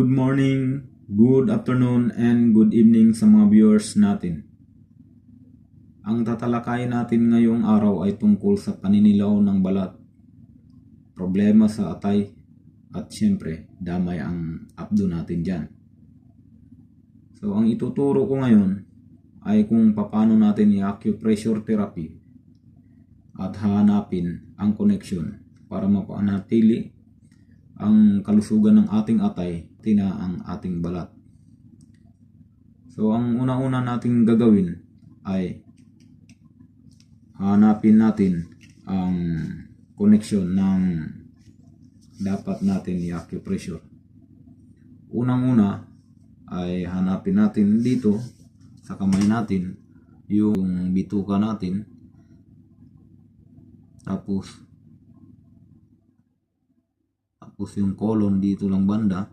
Good morning, good afternoon, and good evening sa mga viewers natin. Ang tatalakayin natin ngayong araw ay tungkol sa paninilaw ng balat, problema sa atay, at syempre, damay ang abdo natin dyan. So, ang ituturo ko ngayon ay kung paano natin i-acupressure therapy at hanapin ang connection para mapanatili ang kalusugan ng ating atay, tina ang ating balat. So, ang una-una nating gagawin ay hanapin natin ang connection ng dapat natin i-acupressure. Unang-una ay hanapin natin dito sa kamay natin yung bituka natin. Tapos tapos yung colon dito lang banda.